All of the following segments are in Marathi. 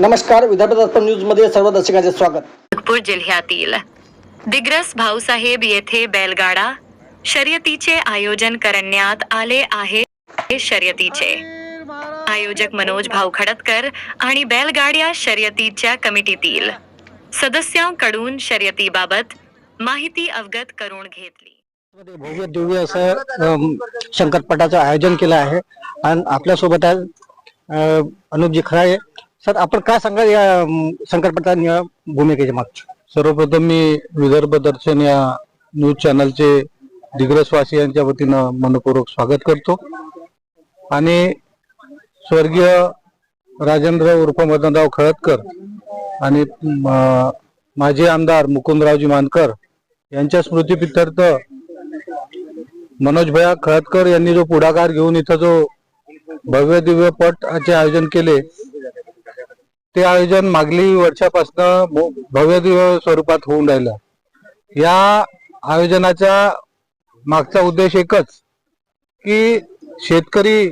नमस्कार विदर्भ दर्पण न्यूजमध्ये सर्व दर्शकांचे स्वागत. नागपूर जिल्ह्यातील दिग्रस भाऊसाहेब येथे बैलगाडा शर्यतीचे आयोजन करण्यात आले आहे. शर्यतीचे आयोजक मनोज भाऊ खडतकर आणि बैलगाड्या शर्यतीच्या कमिटीतील सदस्यांकडून शर्यतीबाबत माहिती अवगत करून घेतली. भव्य दिव्य असं शंकरपटाचं आयोजन केलं आहे. आणि आपल्यासोबत अनुपजी खराळे सर आपण काय सांगाल या अम, या भूमिकेच्या मागच्या सर्वप्रथम मी विदर्भ दर्शन या न्यूज चॅनलचे दिग्रसवासियांच्या वतीनं मनपूर्वक स्वागत करतो. आणि स्वर्गीय राजेंद्र उर्फ मदनराव खळदकर आणि म, माजी आमदार मुकुंदरावजी मानकर यांच्या स्मृतीपित्यर्थ मनोज भैया खळदकर यांनी जो पुढाकार घेऊन इथं जो भव्य दिव्य पटाचे आयोजन केले ते आयोजन मागली वर्षापासून भव्य दिव्य स्वरूपात होऊन राहिलं. या आयोजनाचा मागचा उद्देश एकच की शेतकरी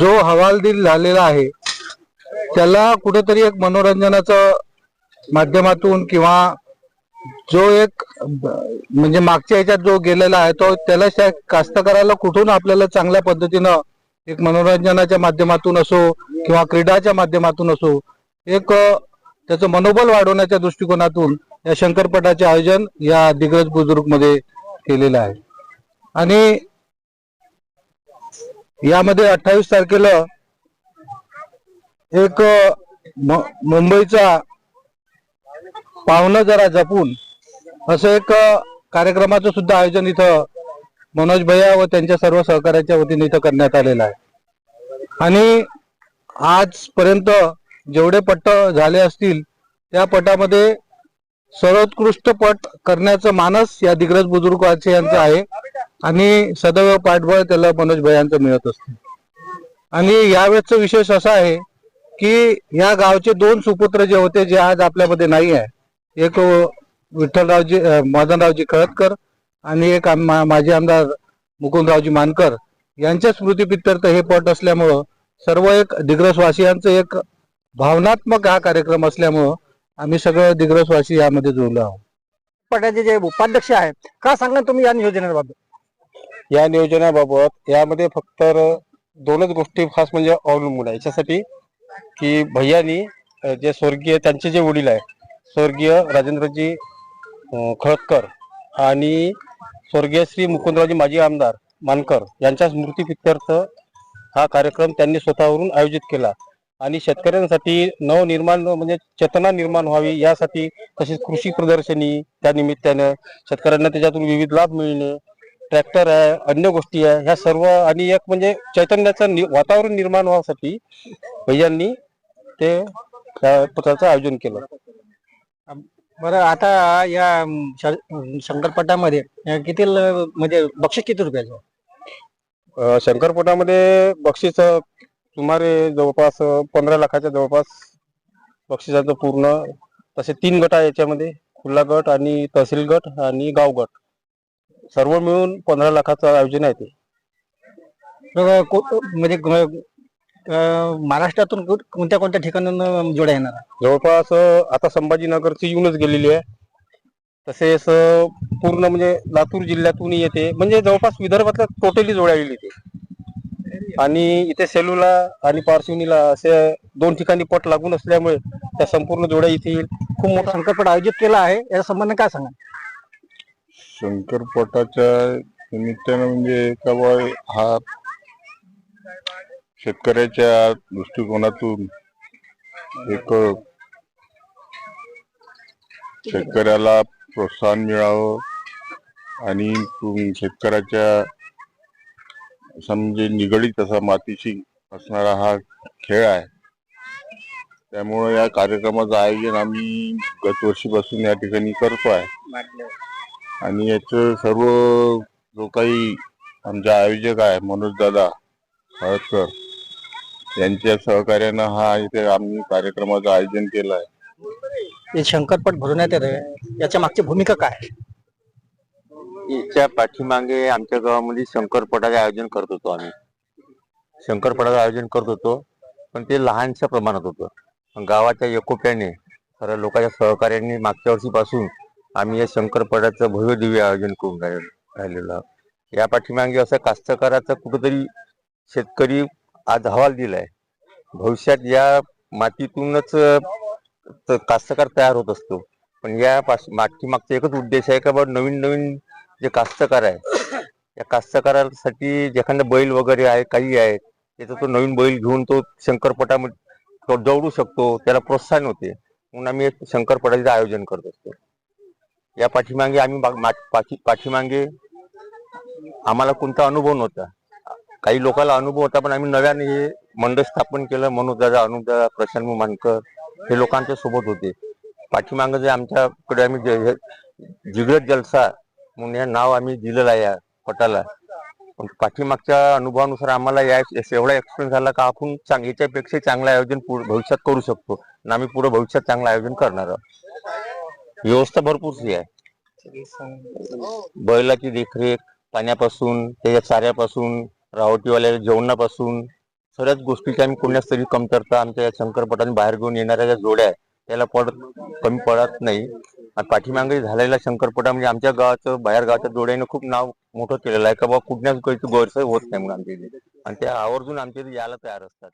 जो हवालदिल झालेला आहे त्याला कुठेतरी एक मनोरंजनाचं माध्यमातून किंवा जो एक म्हणजे मागच्या याच्यात जो गेलेला आहे तो त्याला त्या कास्तकाराला कुठून आपल्याला चांगल्या पद्धतीनं एक मनोरंजनाच्या माध्यमातून असो किंवा क्रीडाच्या माध्यमातून असो एक त्याचं मनोबल वाढवण्याच्या दृष्टिकोनातून या शंकरपटाचे आयोजन या दिग्रज बुजुर्गमध्ये केलेलं आहे. आणि यामध्ये अठ्ठावीस तारखेला एक म- मुंबईचा पाहुणं जरा जपून असं एक कार्यक्रमाचं सुद्धा आयोजन इथं मनोज भैया व त्यांच्या सर्व सहकार्याच्या वतीने इथं करण्यात आलेलं आहे. आणि आजपर्यंत जेवढे पट्ट झाले असतील त्या पटामध्ये सर्वोत्कृष्ट पट करण्याचं मानस या दिग्रज बुजुर्ग यांचं आहे. आणि सदैव पाठबळ त्याला मनोज भैयांचं मिळत असते. आणि यावेळेचं विशेष असं आहे की या गावचे दोन सुपुत्र जे होते जे आज आपल्यामध्ये नाही आहे. एक विठ्ठलरावजी मदनरावजी खळदकर आणि एक आम- मा- माजी आमदार मुकुंदरावजी मानकर यांच्या स्मृतीपित्यर्थ हे पट असल्यामुळं सर्व एक दिग्रसवासियांचं एक भावनात्मक हा कार्यक्रम असल्यामुळं आम्ही सगळं दिग्रसवासी यामध्ये जोडलो आहोत. पटाचे जे उपाध्यक्ष आहेत काय सांगा तुम्ही या नियोजनाबाबत? या नियोजनाबाबत यामध्ये फक्त दोनच गोष्टी खास म्हणजे अवलंबून आहे. याच्यासाठी की भैयानी अ, जे स्वर्गीय त्यांचे जे वडील आहे स्वर्गीय राजेंद्रजी अ, खळदकर आणि स्वर्गीय श्री मुकुंदरावजी माजी आमदार मानकर यांच्या स्मृतीप्रित्यर्थ हा कार्यक्रम त्यांनी स्वतःवरून आयोजित केला. आणि शेतकऱ्यांसाठी नवनिर्माण म्हणजे चेतना निर्माण व्हावी यासाठी तसेच कृषी प्रदर्शनी त्या निमित्तानं शेतकऱ्यांना त्याच्यातून विविध लाभ मिळणे ट्रॅक्टर आहे अन्य गोष्टी आहे ह्या सर्व आणि एक म्हणजे चैतन्याचं नि- वातावरण निर्माण व्हासाठी भैयांनी ते पथाचं आयोजन केलं. बरं आता या शंकरपटामध्ये किती म्हणजे बक्षीस किती रुपयाचं? शंकरपटामध्ये बक्षीस सुमारे जवळपास पंधरा लाखाच्या जवळपास बक्षिसाचं पूर्ण तसे तीन गट आहे याच्यामध्ये खुल्ला गट आणि तहसील गट आणि गाव गट. सर्व मिळून पंधरा लाखाचं आयोजन आहे ते. को- म्हणजे अ, महाराष्ट्रातून कोणत्या कोणत्या ठिकाणांना जोड्या येणार आहे? जवळपास अं, आता संभाजीनगरची येऊनच गेलेली आहे. तसेच अं, पूर्ण म्हणजे लातूर जिल्ह्यातून येते. म्हणजे जवळपास विदर्भातल्या टोटली जोड्या येईल इथे आणि इथे सेलूला आणि पारशिवनीला असे दोन ठिकाणी पट लागून असल्यामुळे त्या संपूर्ण जोड्या इथे येईल. खूप मोठा शंकरपट आयोजित केला आहे. या संबंध काय सांगा शंकरपटाच्या निमित्तानं म्हणजे एका हा शेतकऱ्याच्या दृष्टिकोनातून एक शेतकऱ्याला प्रोत्साहन मिळावं आणि शेतकऱ्याच्या समजे म्हणजे निगडीत असा मातीशी असणारा हा खेळ आहे. त्यामुळे या कार्यक्रमाचं आयोजन आम्ही गतवर्षीपासून या ठिकाणी करतो आहे. आणि याचं सर्व जो काही आमचे आयोजक आहे मनोज दादा हळदकर यांच्या सहकार्यानं हा इथे आम्ही कार्यक्रमाचं आयोजन केलं आहे. हे शंकरपट भरवण्यात येत आहे याच्या मागची भूमिका काय? आहे? याच्या पाठीमागे आमच्या गावामध्ये शंकरपटाचे आयोजन करत होतो आम्ही. शंकरपटाचं आयोजन करत होतो पण ते लहानशा प्रमाणात होतं. गावाच्या एकोप्याने खरं लोकांच्या सहकार्याने मागच्या वर्षीपासून आम्ही या शंकरपटाचं भव्य दिव्य आयोजन करून राहिलो राहिलेलो आहोत. या पाठीमागे असं कास्तकाराचं कुठंतरी शेतकरी आज हवाल दिलाय. भविष्यात या मातीतूनच त- कास्तकार तयार होत असतो. पण या पास- पाठीमागचा एकच उद्देश आहे का बाबा नवीन नवीन जे कास्तकार आहे या कास्तकारासाठी एखादा बैल वगैरे आहे काही आहे त्याचा तो नवीन बैल घेऊन तो शंकरपटामध्ये तो दौडू शकतो त्याला प्रोत्साहन होते. म्हणून आम्ही एक शंकरपटाचं आयोजन करत असतो. या पाठीमागे आम्ही मा- पाठी- पाठीमागे आम्हाला कोणता अनुभव नव्हता. काही लोकांना अनुभव होता पण आम्ही नव्याने हे मंडळ स्थापन केलं मनोज दादा अनुदा प्रशांत मानकर हे लोकांच्या सोबत होते. पाठीमागं जे आमच्याकडे आम्ही जे- हे जिगरत जलसा म्हणून हे नाव आम्ही दिलेलं आहे या पटाला. पण पाठीमागच्या अनुभवानुसार आम्हाला या एवढा एक्सपिरियन्स झाला का आपण चांगलीच्या याच्यापेक्षा चांगलं आयोजन भविष्यात करू शकतो. आणि आम्ही पुढे भविष्यात चांगलं आयोजन करणार आहोत. व्यवस्था भरपूरशी आहे. बैलाची देखरेख पाण्यापासून त्याच्या चाऱ्यापासून रावटीवाल्या जेवणापासून सगळ्याच गोष्टीची आम्ही कोणत्याच तरी कमतरता आमच्या या शंकरपटाने बाहेर घेऊन येणाऱ्या ज्या जोड्या आहेत त्याला पडत कमी पडत नाही. आणि पाठीमागे झालेला शंकरपटा म्हणजे आमच्या गावाचं बाहेर गावाच्या जोड्याने खूप नाव मोठं केलेलं आहे. का बाबा कुठल्याच गोष्टी गैरसोय होत नाही म्हणून आमच्या इथे. आणि त्या आवर्जून आमच्या इथे यायला तयार असतात.